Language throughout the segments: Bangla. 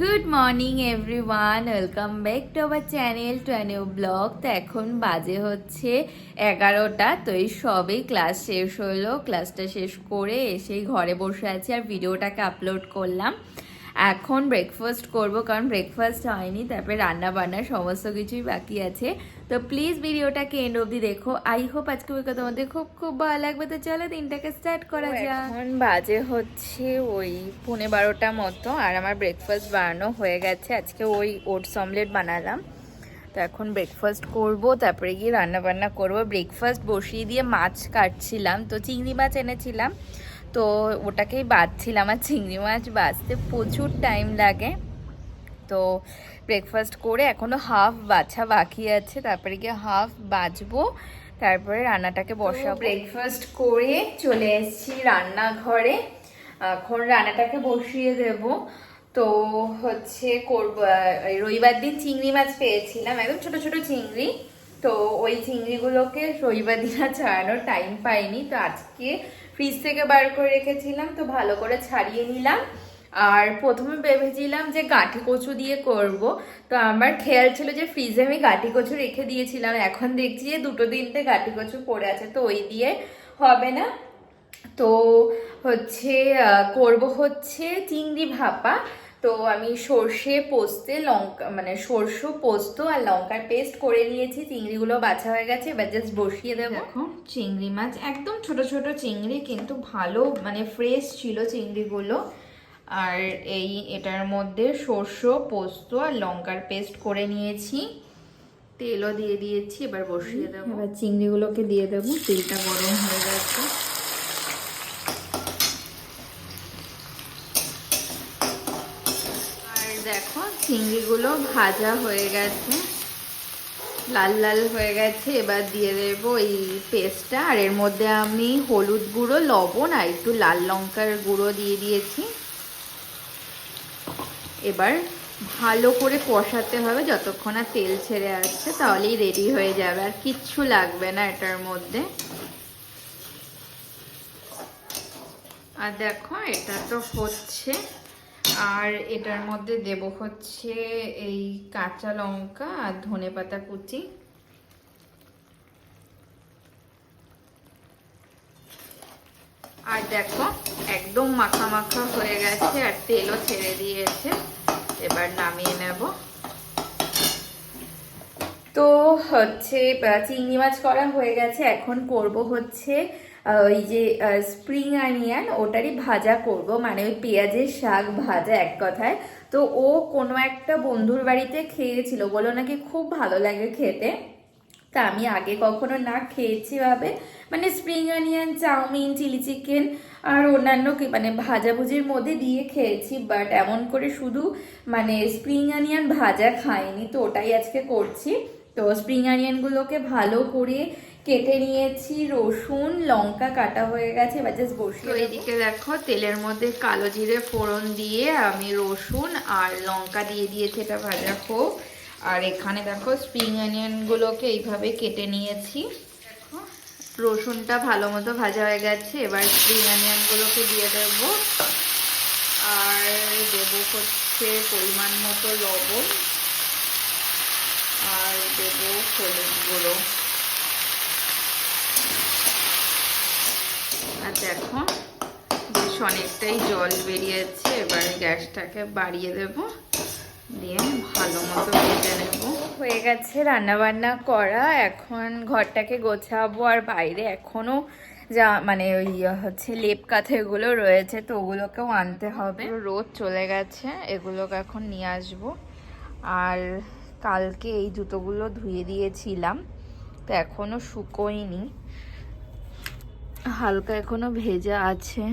Good morning everyone welcome back to our channel to new blog তো এখন বাজে হচ্ছে এগারোটা, তো এই সবেই ক্লাস শেষ হলো। ক্লাসটা শেষ করে এসেই ঘরে বসে আছি আর ভিডিওটাকে আপলোড করলাম। এখন ব্রেকফাস্ট করব, কারণ ব্রেকফাস্ট হয়নি, তারপরে রান্না বান্না সমস্ত কিছুই বাকি আছে। তো প্লিজ ভিডিওটাকে এন্ড অবধি দেখো। আই হোপ আজকে ওই তোমাদের খুব খুব ভালো লাগবে। তো চলো দিনটাকে স্টার্ট করা যাক। এখন বাজে হচ্ছে ওই পুনে বারোটা মতো আর আমার ব্রেকফাস্ট বানানো হয়ে গেছে। আজকে ওই ওটস অমলেট বানালাম। তো এখন ব্রেকফাস্ট করব তারপরে গিয়ে রান্না বান্না করব। ব্রেকফাস্ট বসিয়ে দিয়ে মাছ কাটছিলাম। তো চিংড়ি মাছ এনেছিলাম। তো ওটাকেই বাঁধছিলাম আর চিংড়ি মাছ বাঁচতে প্রচুর টাইম লাগে। তো ব্রেকফাস্ট করে এখনও হাফ বাছা বাকি আছে তারপরে গিয়ে হাফ বাজবো তারপরে রান্নাটাকে বসাবো। ব্রেকফাস্ট করে চলে এসেছি রান্নাঘরে। এখন রান্নাটাকে বসিয়ে দেব। তো হচ্ছে করব রবিবার দিন চিংড়ি মাছ পেয়েছিলাম একদম ছোট ছোট চিংড়ি। তো ওই চিংড়িগুলোকে রবিবার দিন আর ছাড়ানোর টাইম পাইনি। তো আজকে ফ্রিজ থেকে বার করে রেখেছিলাম তো ভালো করে ছাড়িয়ে নিলাম। আর প্রথমে ভেবেছিলাম যে গাঁঠি কচু দিয়ে করব। তো আমার খেয়াল ছিল যে ফ্রিজে আমি গাঁঠি কচু রেখে দিয়েছিলাম। এখন দেখছি যে দুটো দিনতে গাঁঠি কচু পড়ে আছে, তো ওই দিয়ে হবে না। তো হচ্ছে করব হচ্ছে চিংড়ি ভাপা। তো আমি সর্ষে পোস্তে লঙ্কা মানে সর্ষে পোস্ত আর লঙ্কার পেস্ট করে নিয়েছি। চিংড়িগুলো বাছা হয়ে গেছে, এবার জাস্ট বসিয়ে দেবো। চিংড়ি মাছ একদম ছোট ছোট চিংড়ি, কিন্তু ভালো মানে ফ্রেশ ছিল চিংড়িগুলো। আর এই এটার মধ্যে সর্ষে পোস্ত আর লঙ্কার পেস্ট করে নিয়েছি। তেলও দিয়ে দিয়েছি এবার বসিয়ে দেবো। এবার চিংড়িগুলোকে দিয়ে দেবো তেলটা গরম হয়ে গেছে। আর দেখো চিংড়িগুলো ভাজা হয়ে গেছে। লাল লাল হয়ে গেছে এবার দিয়ে দেবো এই পেস্টটা। আর এর মধ্যে আমি হলুদ গুঁড়ো লবণ আর একটু লাল লঙ্কার গুঁড়ো দিয়ে দিয়েছি। এবার ভালো করে কষাতে হবে। যতক্ষণ না তেল ছেড়ে আসছে, তাহলেই রেডি হয়ে যাবে। আর কিচ্ছু লাগবে না এটার মধ্যে। আর দেখো, এটা তো হচ্ছে। আর এটার মধ্যে দেব হচ্ছে এই কাঁচা লঙ্কা আর ধনে পাতা কুচি। আর দেখো, একদম মাখা মাখা হয়ে গেছে আর তেলও ছেড়ে দিয়েছে। এবার নামিয়ে নেব। তো হচ্ছে চিংড়ি মাছ করা হয়ে গেছে। এখন করব হচ্ছে ওই যে স্প্রিং আনিয়ান ওটারই ভাজা করব। মানে ওই পেঁয়াজের শাক ভাজা এক কথায়। তো ও কোনো একটা বন্ধুর বাড়িতে খেয়েছিল। বলো নাকি খুব ভালো লাগে খেতে। তা আমি আগে কখনো না খেয়েছি ভাবে। মানে spring onion chowmein chilli chicken আর অন্যান্য কি মানে ভাজাভুজির মধ্যে দিয়ে খেয়েছি বাট এমন করে শুধু মানে স্প্রিং অনিয়ন ভাজা খাইনি তো ওটাই আজকে করছি। তো স্প্রিং অনিয়নগুলোকে ভালো করে কেটে নিয়েছি রসুন লঙ্কা কাটা হয়ে গেছে এবার জাস্ট বসিয়ে এদিকে দেখো তেলের মধ্যে কালো জিরে ফোড়ন দিয়ে আমি রসুন আর লঙ্কা দিয়ে দিয়েছি এটা ভাজা হোক। আর এখানে দেখো স্প্রিং অনিয়নগুলোকে এইভাবে কেটে নিয়েছি। রসুনটা ভালো মতো ভাজা হয়ে গেছে এবার স্প্রিং অনিয়নগুলোকে দিয়ে দেব। আর দেব হচ্ছে পরিমাণ মতো লবণ। আর দেব হলুদ গুঁড়ো। আর দেখো বেশ অনেকটাই জল বেরিয়েছে এবার গ্যাসটাকে বাড়িয়ে দেব। দিয়ে ভালো মতো ভেজে নেব। হয়ে গেছে রান্না বান্না করা। এখন ঘরটাকে গোছাবো আর বাইরে এখনও যা মানে ওই হচ্ছে লেপ কাঁথা এগুলো রয়েছে তো ওগুলোকেও আনতে হবে। রোদ চলে গেছে এগুলোকে এখন নিয়ে আসব। আর কালকে এই জুতোগুলো ধুয়ে দিয়েছিলাম তো এখনও শুকোয়নি। হালকা এখনও ভেজা আছে।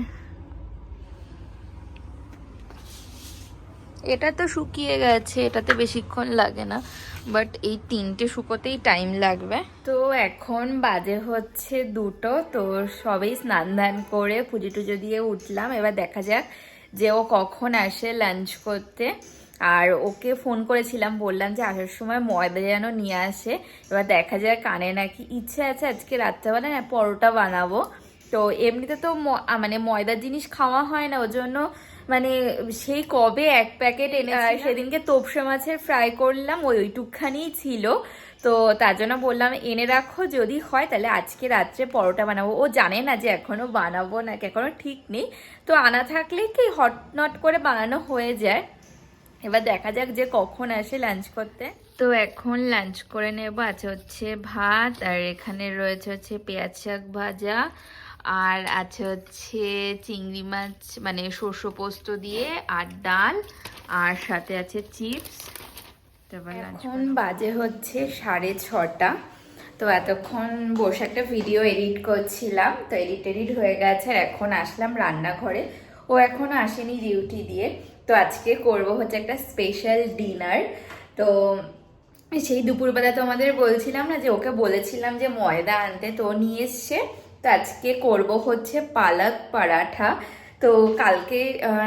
এটা তো শুকিয়ে গেছে, এটাতে বেশিক্ষণ লাগে না বাট এই তিনটে শুকোতেই টাইম লাগবে। তো এখন বাজে হচ্ছে দুটো, তো সবেই স্নান ধান করে পুজো টুজো দিয়ে উঠলাম। এবার দেখা যাক যে ও কখন আসে লাঞ্চ করতে। আর ওকে ফোন করেছিলাম, বললাম যে আসার সময় ময়দা যেন নিয়ে আসে। এবার দেখা যায় কানে নাকি ইচ্ছে আছে আজকে রাত্রেবেলা না পরোটা বানাবো। তো এমনিতে তো মানে ময়দার জিনিস খাওয়া হয় না ওর জন্য মানে সেই কবে এক প্যাকেট এনে সেদিনকে তোপসে মাছের ফ্রাই করলাম ওই ওইটুকখানিই ছিল। তো তার জন্য বললাম এনে রাখো যদি হয় তাহলে আজকে রাত্রে পরোটা বানাবো। ও জানে না যে এখনও বানাবো নাকি এখনও ঠিক নেই। তো আনা থাকলে কি হট নট করে বানানো হয়ে যায়। এবার দেখা যাক যে কখন আসে লাঞ্চ করতে। তো এখন লাঞ্চ করে নেব। আছে হচ্ছে ভাত আর এখানে রয়েছে হচ্ছে পেঁয়াজ শাক ভাজা আর আছে হচ্ছে চিংড়ি মাছ মানে শস্য পোস্ত দিয়ে আর ডাল আর সাথে আছে চিপস। এখন বাজে হচ্ছে সাড়ে ছটা। তো এতক্ষণ বসে একটা ভিডিও এডিট করছিলাম তো এডিট এডিট হয়ে গেছে আর এখন আসলাম রান্নাঘরে। ও এখনও আসেনি ডিউটি দিয়ে। তো আজকে করব হচ্ছে একটা স্পেশাল ডিনার তো সেই দুপুরবেলা তো আমাদের বলছিলাম না যে ওকে বলেছিলাম যে ময়দা আনতে তো ও নিয়ে এসছে। তো আজকে করব হচ্ছে পালক পরাঠা। তো কালকে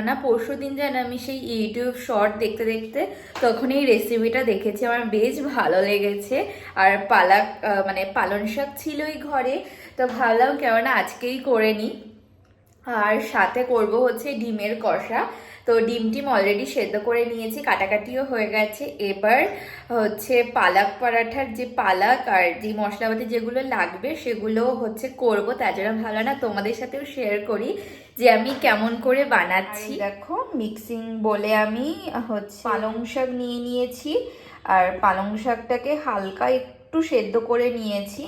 না পরশু দিন যেন আমি সেই ইউটিউব শর্ট দেখতে দেখতে তখন এই রেসিপিটা দেখেছি। আমার বেশ ভালো লেগেছে। আর পালাক মানে পালন শাক ছিলই ঘরে। তো ভাবলাম কেননা আজকেই করে নিই। আর সাথে করব হচ্ছে ডিমের কষা। তো ডিম টিম অলরেডি সেদ্ধ করে নিয়েছি, কাটাকাটিও হয়ে গেছে। এবার হচ্ছে পালাক পরাঠার যে পালাক আর যে মশলাপাতি যেগুলো লাগবে সেগুলো হচ্ছে করব। তার জন্য ভালো না, তোমাদের সাথেও শেয়ার করি যে আমি কেমন করে বানাচ্ছি। দেখো মিক্সিং বলে আমি হচ্ছে পালং শাক নিয়ে নিয়েছি। আর পালং শাকটাকে হালকা একটু সেদ্ধ করে নিয়েছি।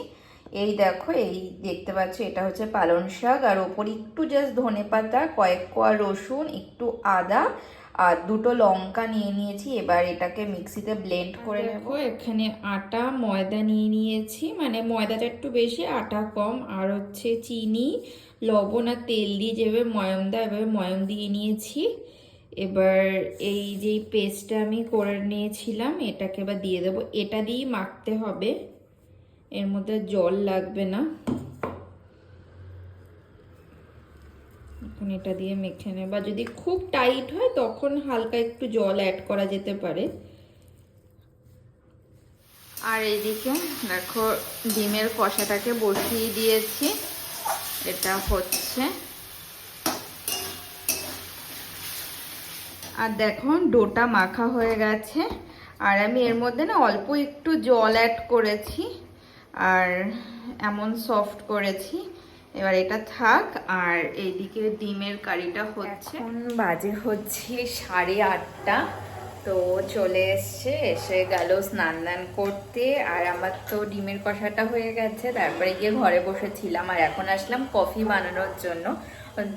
এই দেখো, এই দেখতে পাচ্ছ, এটা হচ্ছে পালং শাক। আর ওপর একটু জাস্ট ধনে পাতা, কয়েক কোয়া রসুন, একটু আদা, আর দুটো লঙ্কা নিয়ে নিয়েছি। এবার এটাকে মিক্সিতে ব্লেন্ড করে নেব। এখানে আটা, ময়দা নিয়ে নিয়েছি। মানে ময়দাটা একটু বেশি, আটা কম। আর হচ্ছে চিনি, লবণ আর তেল দিয়ে যেভাবে ময়ম দেয়, এভাবে ময়ম দিয়ে নিয়েছি। এবার এই যে পেস্টটা আমি করে নিয়েছিলাম, এটাকে এবার দিয়ে দেবো। এটা দিয়েই মাখতে হবে। এর মধ্যে জল লাগবে না। এখন এটা দিয়ে মেখে নেব। বা যদি খুব টাইট হয়, তখন হালকা একটু জল অ্যাড করা যেতে পারে। আর এদিকে দেখো ডিমের কষাটাকে বসিয়ে দিয়েছি। এটা হচ্ছে। আর দেখো ডোটা মাখা হয়ে গেছে। আর আমি এর মধ্যে না অল্প একটু জল অ্যাড করেছি। আর এমন সফট করেছি। এবার এটা থাক আর এইদিকে ডিমের কারিটা হচ্ছে। এখন বাজে হচ্ছে সাড়ে আটটা। তো চলে এসছে এসে গেল স্নান দান করতে। আর আমার তো ডিমের কষাটা হয়ে গেছে তারপরে গিয়ে ঘরে বসেছিলাম। আর এখন আসলাম কফি বানানোর জন্য।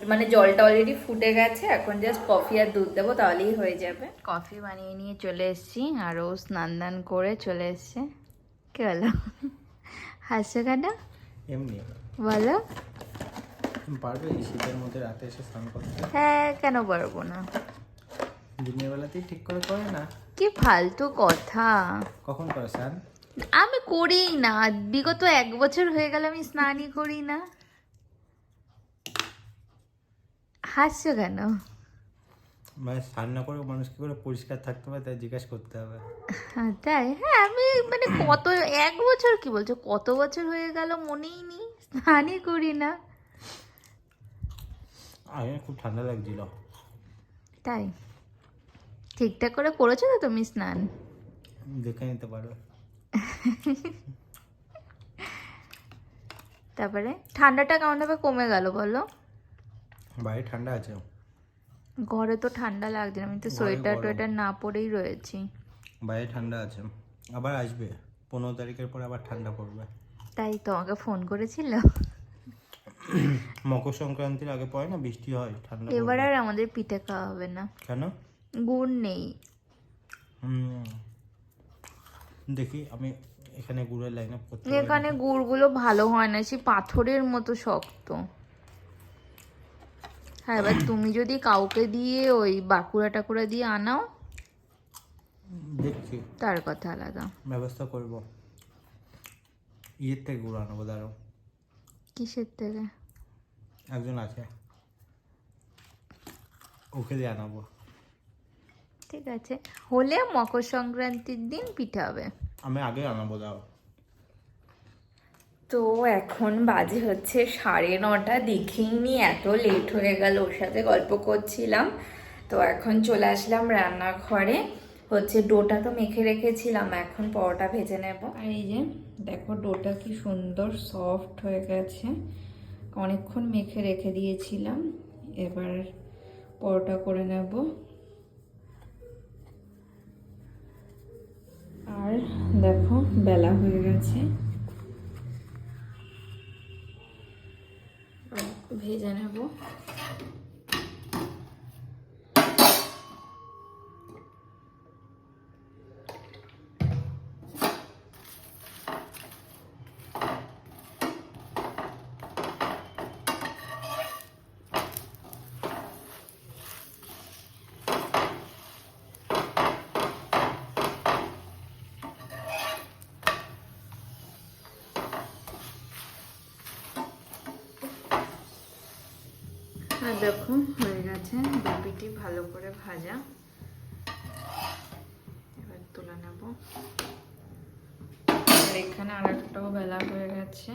মানে জলটা অলরেডি ফুটে গেছে এখন জাস্ট কফি আর দুধ দেবো তাহলেই হয়ে যাবে। কফি বানিয়ে নিয়ে চলে এসছি আরও স্নান দান করে চলে এসছে। কি হলো? হাসছো কেন? এমনি। বলো। পারবে এই শীতের মধ্যে রাতে এসে স্নান করতে? হ্যাঁ কেন পারব না? দিনের বেলাতেই ঠিক করে করে না? কি ফালতু কথা। কখন করে স্নান? আমি করি না। বিগত এক বছর হয়ে গেল আমি স্নানই করি না। হাসছো কেন? মানে স্নান না করে মানুষ কি করে পরিষ্কার থাকতে হবে তাই জিজ্ঞাসা করতে হবে। হ্যাঁ, তাই? হ্যাঁ আমি মানে কত এক বছর কি বলছো? কত বছর হয়ে গেল মনেই নেই স্নানই করি না। আমি খুব ঠান্ডা লাগছিল। তাই? ঠিকঠাক করে করেছ তো তুমি স্নান? দেখে নিতে পারো। তারপরে? ঠান্ডাটা কেমন কেমনভাবে কমে গেল বলো? বাইরে ঠান্ডা আছে। ঘরে তো ঠান্ডা লাগছে আমি তো সোয়েটার টোয়েটার না পরেই রয়েছি। বাইরে ঠান্ডা আছে। আবার আসবে। পনেরো তারিখের পর আবার ঠান্ডা পড়বে। তাই তো তোমাকে ফোন করেছিল? মকর সংক্রান্তির আগে পরে না বৃষ্টি হয় ঠান্ডা এবার আর আমাদের পিঠে খাওয়া হবে না। কেন? গুড় নেই। দেখি আমি এখানে গুড়ের লাইন আপ করতে এখানে গুড়গুলো ভালো হয় না সে পাথরের মতো শক্ত। হ্যাঁ এবার তুমি যদি কাউকে দিয়ে ওই বাঁকুড়া টাকুড়া দিয়ে আনাও দেখছি। তার কথা আলাদা। ব্যবস্থা করব। ইয়ের থেকে গুড় আনব দাঁড়াও। কিসের থেকে? একজন আছে। ওকে দিয়ে আনাবো। ঠিক আছে। হলে মকর সংক্রান্তির দিন পিঠে হবে আমি আগে আনাবো দাও তো এখন বাজে হচ্ছে সাড়ে নটা দেখেই নি এত লেট হয়ে গেল ওর সাথে গল্প করছিলাম। তো এখন চলে আসলাম রান্নাঘরে। হচ্ছে ডোটা তো মেখে রেখেছিলাম, এখন পরোটা ভেজে নেব। আর এই যে, দেখো ডোটা কি সুন্দর সফট হয়ে গেছে। অনেকক্ষণ মেখে রেখে দিয়েছিলাম, এবার পরোটা করে নেব। আর দেখো বেলা হয়ে গেছে। ভেজে নেব। আর দেখো, হয়ে গেছে। বেবিটি ভালো করে ভাজা। এবার তুলে নেব। আর এখানে আর একটাও বেলা হয়ে গেছে।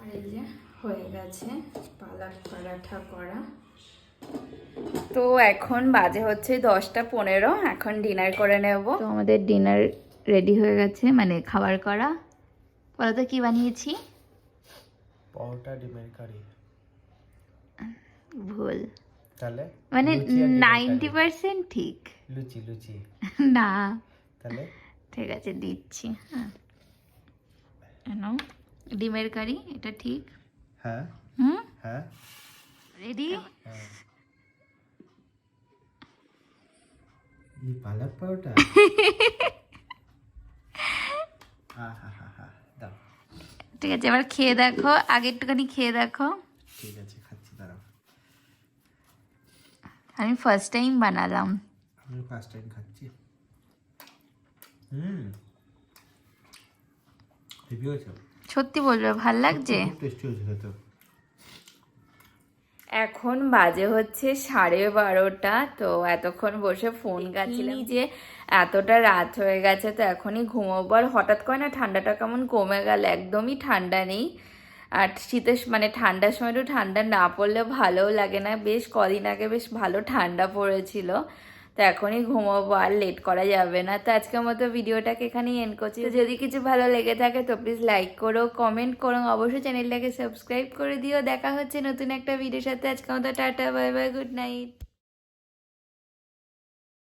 আর এই যে হয়ে গেছে পালার পরাঠা করা। তো এখন বাজে হচ্ছে দশটা পনেরো, এখন ডিনার করে নেব। তো আমাদের ডিনার রেডি হয়ে গেছে মানে খাবার করা। বলো তো কি বানিয়েছি? পরোটা ডিমের কারি। ভুল। তাহলে মানে লুচি আর ডিমের নাইনটি কারি। পার্সেন্ট ঠিক? লুচি লুচি। না। তাহলে? ঠিক আছে দিচ্ছি হ্যাঁ। নাও, ডিমের কারি এটা ঠিক? হ্যাঁ। হুম? হ্যাঁ। রেডি হ্যাঁ। এই পালক পরোটা হ্যাঁ হ্যাঁ দাও ঠিক আছে এবার খেয়ে দেখো আগে একটুখানি খেয়ে দেখো। ঠিক আছে খাচ্ছি দাঁড়াও। আমি ফার্স্ট টাইম বানালাম। আমি ফার্স্ট টাইম খাচ্ছি। হুম। সত্যি বলবে ভালো লাগছে? টেস্টি হয়েছে এখন বাজে হচ্ছে সাড়ে বারোটা তো এতক্ষণ বসে ফোন গাছিলাম যে এতটা রাত হয়ে গেছে তো এখনই ঘুমোবো। আর হঠাৎ করে না ঠান্ডাটা কেমন কমে গেল একদমই ঠান্ডা নেই। আর শীতের মানে ঠান্ডার সময় একটু ঠান্ডা না পড়লে ভালোও লাগে না। বেশ কদিন আগে বেশ ভালো ঠান্ডা পড়েছিল। তো এখনই ঘুমোবো, আর লেট করা যাবে না। তো আজকের মতো ভিডিওটাকে এখানেই এন্ড করছি। যদি কিছু ভালো লেগে থাকে তো প্লিজ লাইক করো কমেন্ট করো। অবশ্যই চ্যানেলটাকে সাবস্ক্রাইব করে দিও। দেখা হচ্ছে নতুন একটা ভিডিওর সাথে। আজকের মতো tata bye bye good night